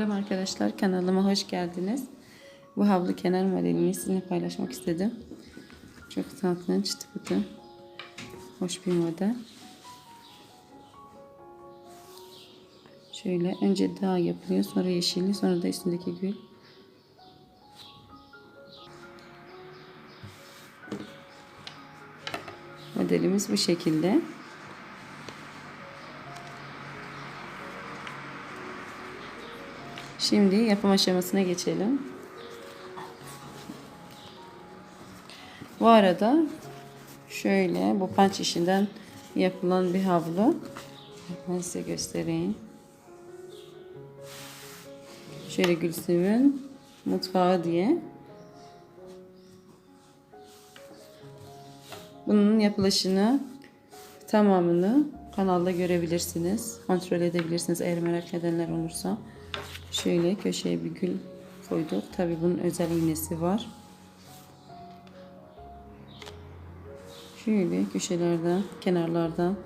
Selam arkadaşlar kanalıma hoş geldiniz. Bu havlu kenar modelini sizinle paylaşmak istedim. Çok tatlı, çıtı hoş bir model. Şöyle önce dağ yapılıyor, sonra yeşilli, sonra da üstündeki gül. Modelimiz bu şekilde. Şimdi yapım aşamasına geçelim. Bu arada şöyle bu panç işinden yapılan bir havlu. Ben size göstereyim. Şöyle Gülsüm'ün mutfağı diye. Bunun yapılışını tamamını kanalda görebilirsiniz. Kontrol edebilirsiniz eğer merak edenler olursa. Şöyle köşeye bir gül koyduk. Tabi bunun özel iğnesi var. Şöyle köşelerden, kenarlardan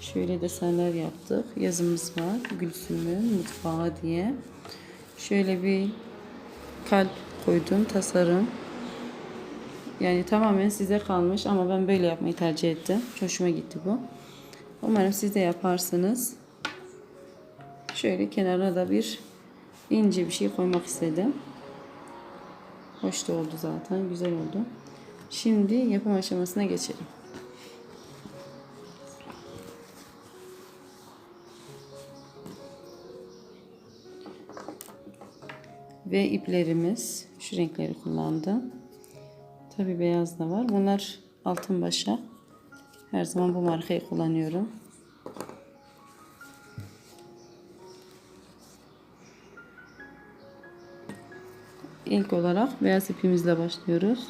şöyle desenler yaptık. Yazımız var. Gülsüm'ün mutfağı diye. Şöyle bir kalp koydum. Tasarım. Yani tamamen size kalmış ama ben böyle yapmayı tercih ettim. Hoşuma gitti bu. Umarım siz de yaparsınız. Şöyle kenarına da bir ince bir şey koymak istedim. Hoş da oldu zaten. Güzel oldu. Şimdi yapım aşamasına geçelim. Ve iplerimiz şu renkleri kullandım. Tabi beyaz da var. Bunlar altın başa. Her zaman bu markayı kullanıyorum. İlk olarak beyaz ipimizle başlıyoruz.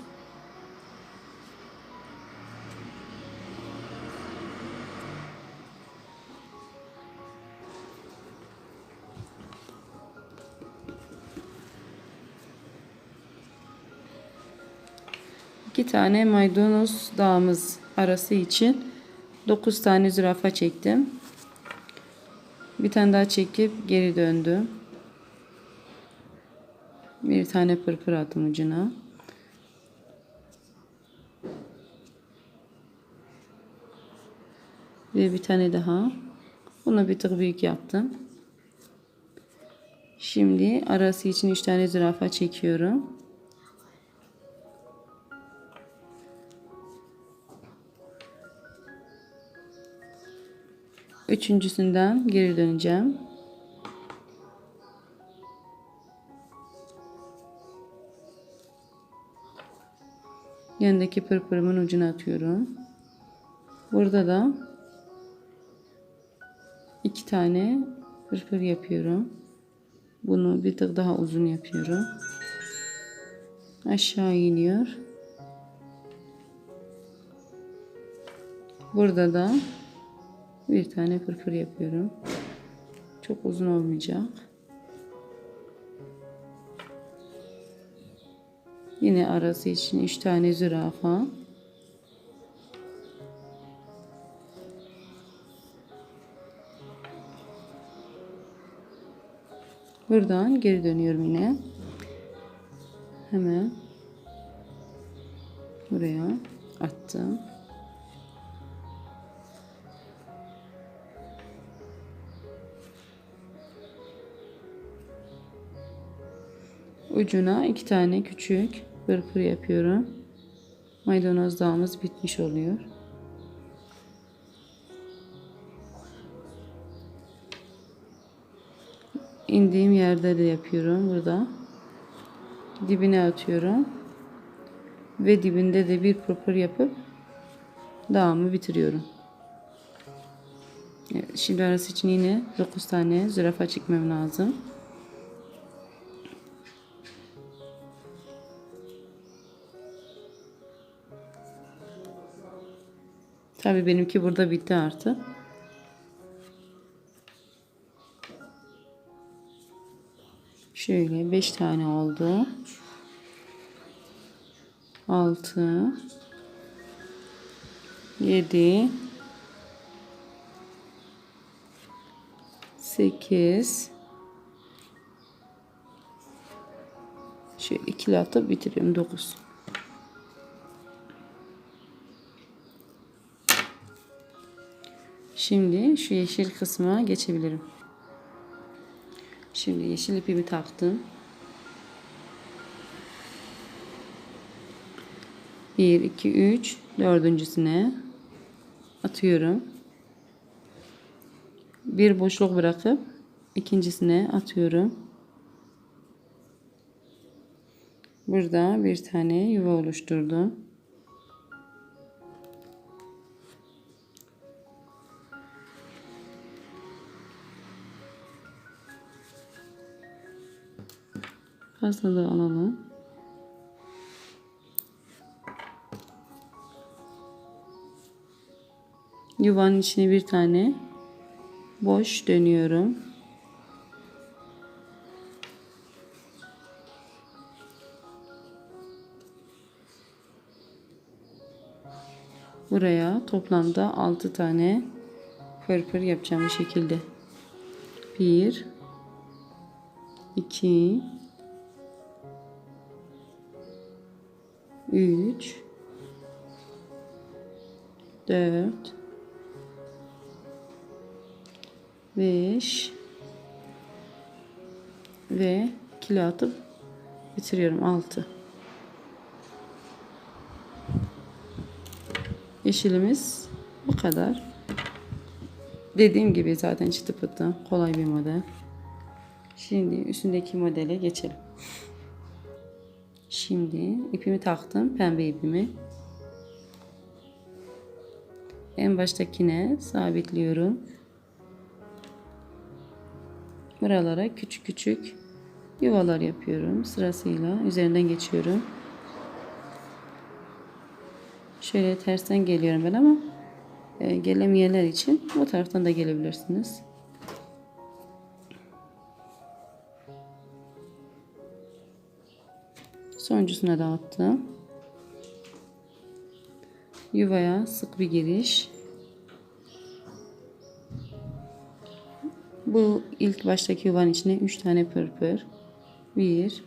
İki tane maydanoz dağımız arası için 9 tane zürafa çektim. Bir tane daha çekip geri döndüm. Bir tane pırpır attım ucuna. Ve bir tane daha. Bunu bir tık büyük yaptım. Şimdi arası için 3 tane zürafa çekiyorum. Üçüncüsünden geri döneceğim. Yanındaki pırpırımın ucuna atıyorum. Burada da iki tane pırpır yapıyorum. Bunu bir tık daha uzun yapıyorum. Aşağı iniyor. Burada da bir tane pırpır yapıyorum. Çok uzun olmayacak. Yine arası için 3 tane zürafa. Buradan geri dönüyorum yine. Hemen buraya attım. Ucuna iki tane küçük pırpır yapıyorum. Maydanoz dağımız bitmiş oluyor. indiğim yerde de yapıyorum burada. Dibine atıyorum. Ve dibinde de bir pırpır yapıp dağımı bitiriyorum. Evet, şimdi arası için yine 9 tane zürafa çekmem lazım. Tabii benimki burada bitti artık. Şöyle 5 tane oldu. 6 7 8 Şöyle ikili atıp bitiriyorum 9. Şimdi şu yeşil kısma geçebilirim. Şimdi yeşil ipimi taktım. 1 2 3 dördüncüsüne atıyorum. Bir boşluk bırakıp ikincisine atıyorum. Burada bir tane yuva oluşturdum. Fazlalığı alalım. Yuvanın içine bir tane boş dönüyorum. Buraya toplamda 6 tane pırpır yapacağım bu şekilde. 1 2 3 4 5 ve kilo atıp bitiriyorum. 6 yeşilimiz bu kadar. Dediğim gibi zaten çıtı pıtı kolay bir model. Şimdi üstündeki modele geçelim şimdi ipimi taktım pembe ipimi. En baştakine sabitliyorum. Buralara küçük küçük yuvalar yapıyorum. Sırasıyla üzerinden geçiyorum. Şöyle tersten geliyorum ben ama e, gelemeyenler için bu taraftan da gelebilirsiniz sonuncusuna da attım yuvaya sık bir giriş. Bu ilk baştaki yuvanın içine 3 tane pırpır. 1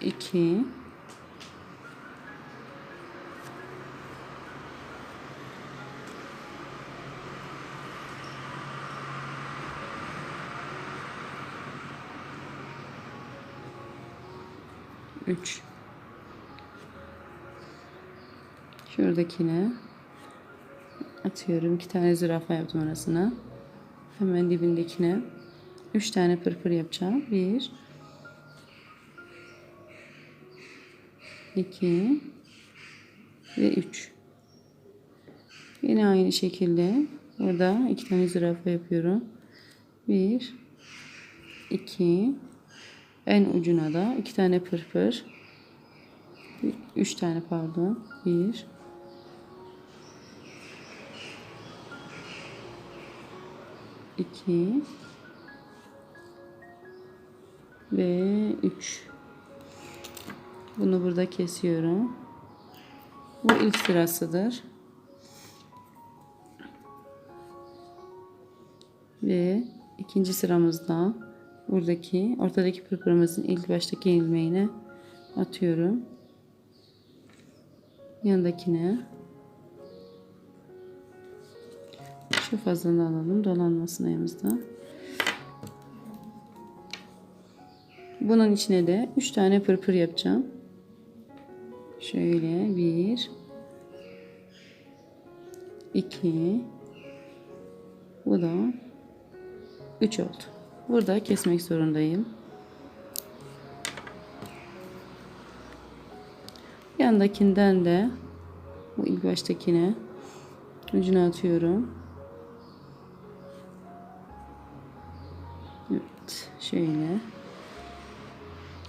2 3 Şuradakine atıyorum. iki tane zürafa yaptım arasına. Hemen dibindekine üç tane pırpır yapacağım. Bir, iki ve üç. Yine aynı şekilde burada iki tane zürafa yapıyorum. Bir, iki, en ucuna da iki tane pırpır. Üç tane pardon. Bir, 2 ve 3 bunu burada kesiyorum. Bu ilk sırasıdır. Ve ikinci sıramızda buradaki ortadaki pırpırımızın ilk baştaki ilmeğine atıyorum yanındakine Şu fazlalığını alalım. Dolanmasın ayağımızda. Bunun içine de 3 tane pırpır yapacağım. Şöyle 1 2 Bu da 3 oldu. Burada kesmek zorundayım. Yandakinden de bu ilk baştakine ucuna atıyorum. Evet, şöyle.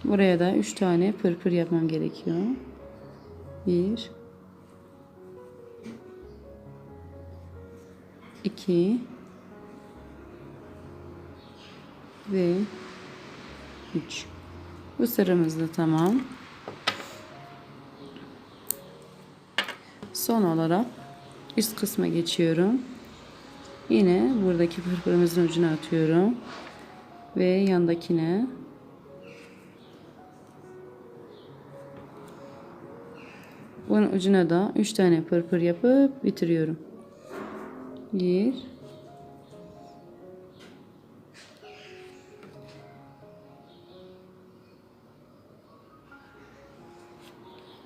Buraya da 3 tane pırpır yapmam gerekiyor. 1 2 ve 3. Bu sıramız da tamam. Son olarak üst kısma geçiyorum. Yine buradaki pırpırımızın ucuna atıyorum. Ve yandakine bunun ucuna da 3 tane pırpır yapıp bitiriyorum. Bir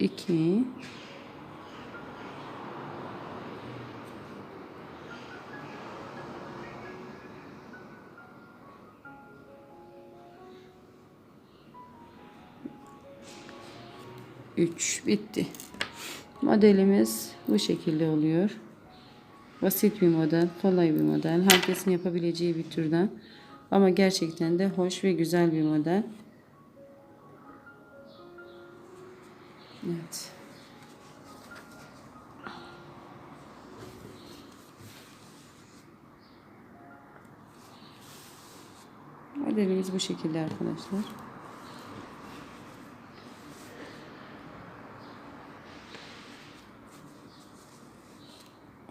iki üç bitti. Modelimiz bu şekilde oluyor. Basit bir model, kolay bir model. Herkesin yapabileceği bir türden. Ama gerçekten de hoş ve güzel bir model. Evet. Modelimiz bu şekilde arkadaşlar.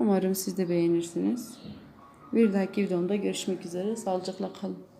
Umarım siz de beğenirsiniz. Bir dahaki videomda görüşmek üzere. Sağlıcakla kalın.